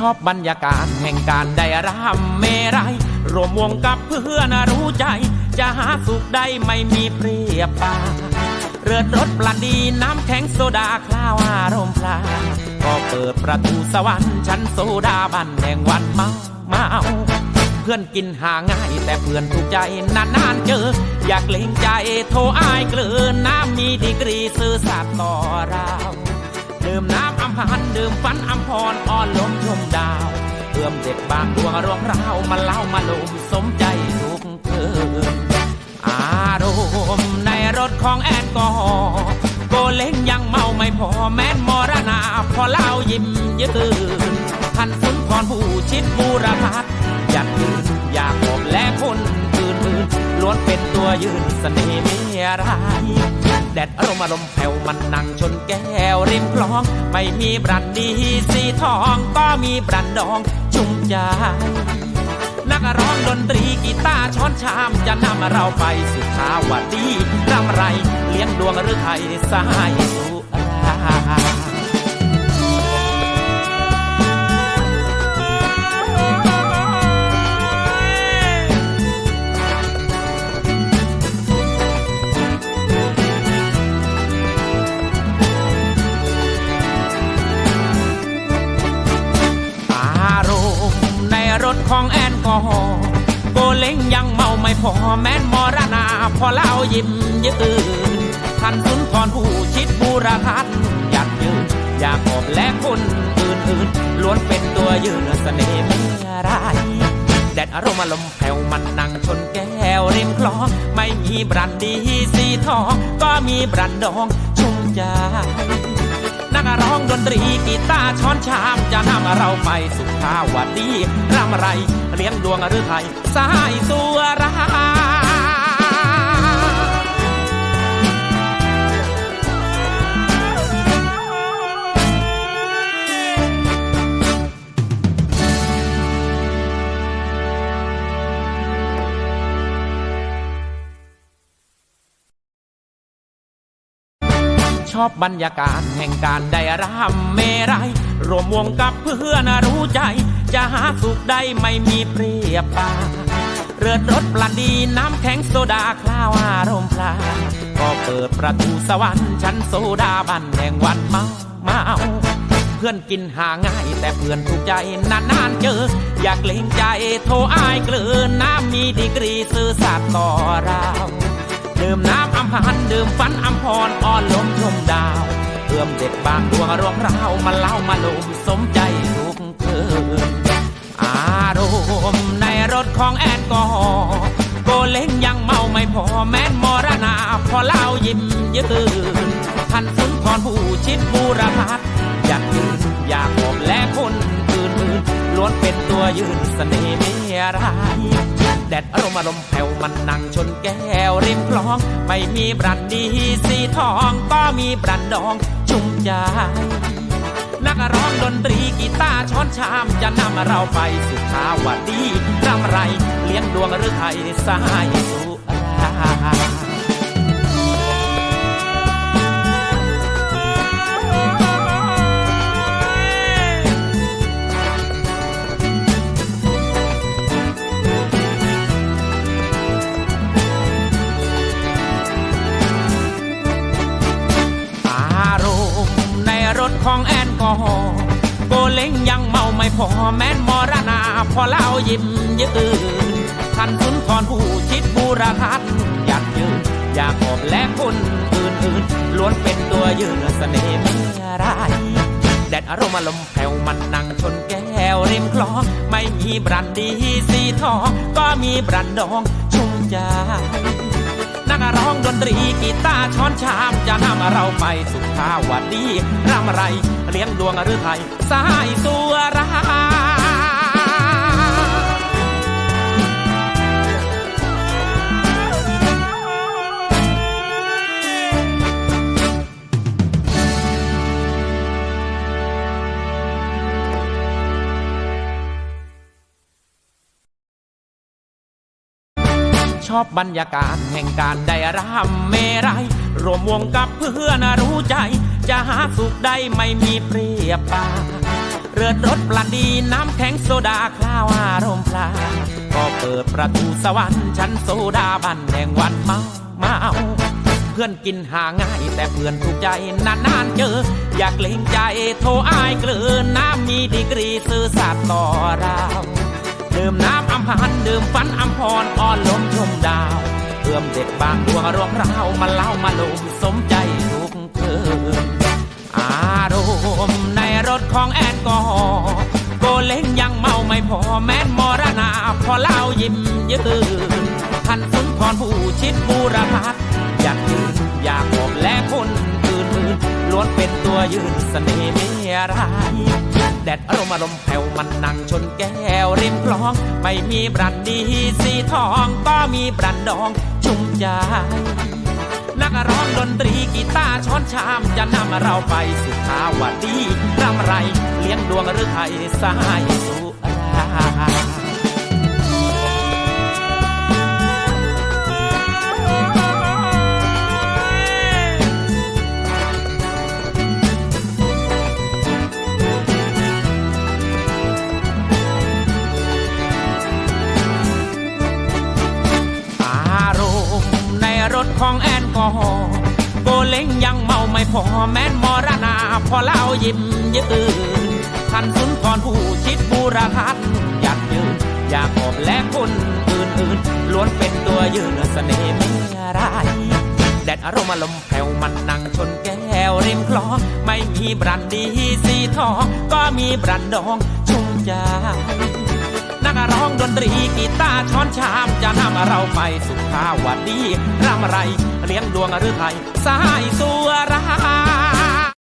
ชอบบรรยากาศแห่งการได้รำเมรัยรวมวงกับเพื่อนรู้ใจ จะหาสุขได้ไม่มีเปรียบปาเรือดรถปลาดีน้ำแข็งโซดาคลาวอารมณ์พลาก็เปิดประตูสวรรค์ชั้นโซดาบันแห่งวันเมาเมาเพื่อนกินหาง่าย แต่เพื่อนถูกใจนานๆเจอ อยากเล่งใจโทรอายเกลือน้ำมีดีกรีซื่อสัตย์ต่อเรา ดื่มน้ำอำพันดื่มฝันอำพรอ่อนลมชมดาวเพื่อมเด็กบางดวงรวงราวมาเล่ามาลมสมใจทุกเพื่อนอารมณ์ในรถของแอลกอฮอลโกเล้งยังเมาไม่พอแม้นมรณาพอเล่ายิ้มยืนท่านสุนทรผู้ชิดบูรพัฒอยากยืนอยากหอบและคนอื่นอื่นล้วนเป็นตัวยืนเสน่ห์ไม่ร้าย แดดอารมณ์อารมณ์แผ่วมันนั่งชนแก้วริมคลอง ไม่มีบรันดีสีทองก็มีบรันดองชุ่มใจนักร้องดนตรีกีตาร์ช้อนชามจะนำเราไปสุขาวดีรำไร เลี้ยงดวงหรือไทยสายสุรา รถของแอลกอฮอล์โกเล้งยังเมาไม่พอแม้นมรณาพอเล่ายิ้มยืนท่านสุนทรผู้ชิดบูรทัศน์อยากยืนอยากอบและคนอื่นๆล้วนเป็นตัวยืนเสน่ห์ไม่ร้ายแดดอารมณ์อารมณ์แผ่วมันนั่งชนแก้วริมคลองไม่มีบรันดีสีทอง ก็มีบรันดองชุ่มใจนักร้อง ดนตรีกีตาร์ช้อนชามจะนำเราไปสุขาวดีร่ำไรเลี้ยงดวงหรือไทยสายสัวรา ชอบบรรยากาศแห่งการได้รำเมรัยรวมวงกับเพื่อนรู้ใจ จะหาสุขได้ไม่มีเปรียบปาเรือดรถปลาดีน้ำแข็งโซดาคล้าวอารมณ์พลาก็เปิดประตูสวรรค์ชั้นโซดาบันแห่งวันเมาเมาเพื่อนกินหาง่ายแต่เพื่อนถูกใจนานๆเจอ อยากเล่งใจโทรอายเกลือน้ำมีดีกรีซื่อสัตย์ต่อเราดื่มน้ำ พันดื่มฝันอำพรอ่อนลมชมดาวเพื่อมเด็กบางดวงรวงราวมาเล่ามาลมสมใจทุกคืนอารมณ์ในรถของแอลกอฮอล์โกเล้งยังเมาไม่พอแม้นมรณาพอเล่ายิ้มยืนท่านสุนทรผู้ชิดบูรพัฒอยากยืนอยากหอบและคนอื่นๆล้วนเป็นตัวยืนเสน่ห์ไม่ร้าย แดดอารมณ์อารมณ์แผ่วมันนั่งชนแก้วริมคลอง ไม่มีบรันดีสีทองก็มีบรันดองชุ่มใจนักร้องดนตรีกีตาร์ช้อนชาม จะนำเราไปสุขาวดีรำไร เลี้ยงดวงหรือไทยสายสุรา รถของแอลกอฮอล์โกเล้งยังเมาไม่พอแม้นมรณาพอเล่ายิ้มยืนท่านสุนทรผู้ชิดบูรทัศน์อยากยืนอยากหอบและคนอื่นๆล้วนเป็นตัวยืนเสน่ห์ไม่ร้ายแดดอารมณ์อารมแผ่วมันนั่งชนแก้วริมคลอง ไม่มีบรันดีสีทอง ก็มีบรันดองชุ่มใจ องดนตรีกีตาร์ช้อนชามจะนำเราไปสุขาวดีรำไร เลี้ยงดวงหรือไทยสายสัวรา ชอบบรรยากาศแห่งการได้รำเมรัยรวมวงกับเพื่อนรู้ใจ จะหาสุขได้ไม่มีเปรียบปาเรือดรถปลาดีน้ำแข็งโซดาคลาวอารมณ์พลา ก็เปิดประตูสวรรค์ชั้นโซดาบันแห่งวันเมาเมาเพื่อนกินหาง่าย แต่เพื่อนถูกใจนานๆเจอ อยากเล่งใจโทรอายเกลือน้ำมีดีกรี ซื่อสัตย์ต่อเราดื่มน้ำ พันดื่มฝันอัมพรอ่อนลมชมดาวเพื่อมเด็กบางดวงรวงเรามาเล่ามาลมสมใจทุกคืนอารมณ์ในรถของแอลกอฮอลโกเล้งยังเมาไม่พอแม้นมรณาพอเล่ายิ้มยืนท่านสุนทรผู้ชิดบูรพัฒอยากยืนอยากบอกและคนอื่นๆล้วนเป็นตัวยืนเสน่ห์เมียราย ดดอารมณ์อารมณ์แผ่วมันนั่งชนแก้วริมคลอง ไม่มีบรันดีสีทองก็มีบรันดองชุ่มใจนักร้องดนตรีกีตาร์ช้อนชามจะนำเราไปสุขาวดีรำไร เลี้ยงดวงหรือไทยสายสุรา ของแอลกอฮอล์โกเล้งยังเมาไม่พอแม้นมรณาพอเล่ายิ้มยืนท่านสุนทรผู้ชิดบูรทัศน์อยากยืนอยากบอกและคนอื่นๆล้วนเป็นตัวยืนเสน่ห์เมียรายแดดอารมณ์อารมแผ่วมันนั่งชนแก้วริมคลอง ไม่มีบรันดีสีทอง ก็มีบรันดองชุ่มใจ ร้องดนตรีกีตาร์ช้อนชาม จะนำเราไปสุขาวดีรำไร เลี้ยงดวงหรือไทยสายสัวรา